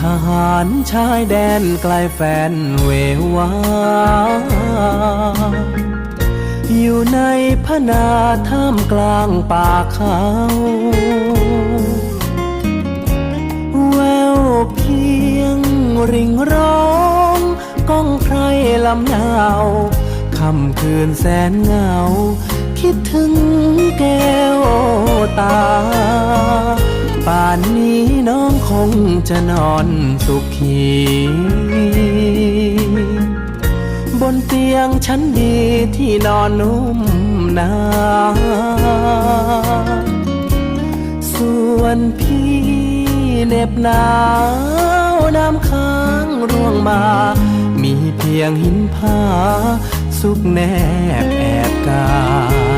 ทหารชายแดนไกลแฟนเววา อยู่ในพนาท่ามกลางป่าเขาแววเพียงริงร้องก้องไพรลำนาวคำคืนแสนเงา คิดถึงแก้วตา คงจะนอนสุขี บนเตียงชั้นดีที่นอนนุ่มนาส่วนพี่เหน็บหนาวน้ำค้างร่วงมา มีเพียงหินผาสุกแนบแอบกาย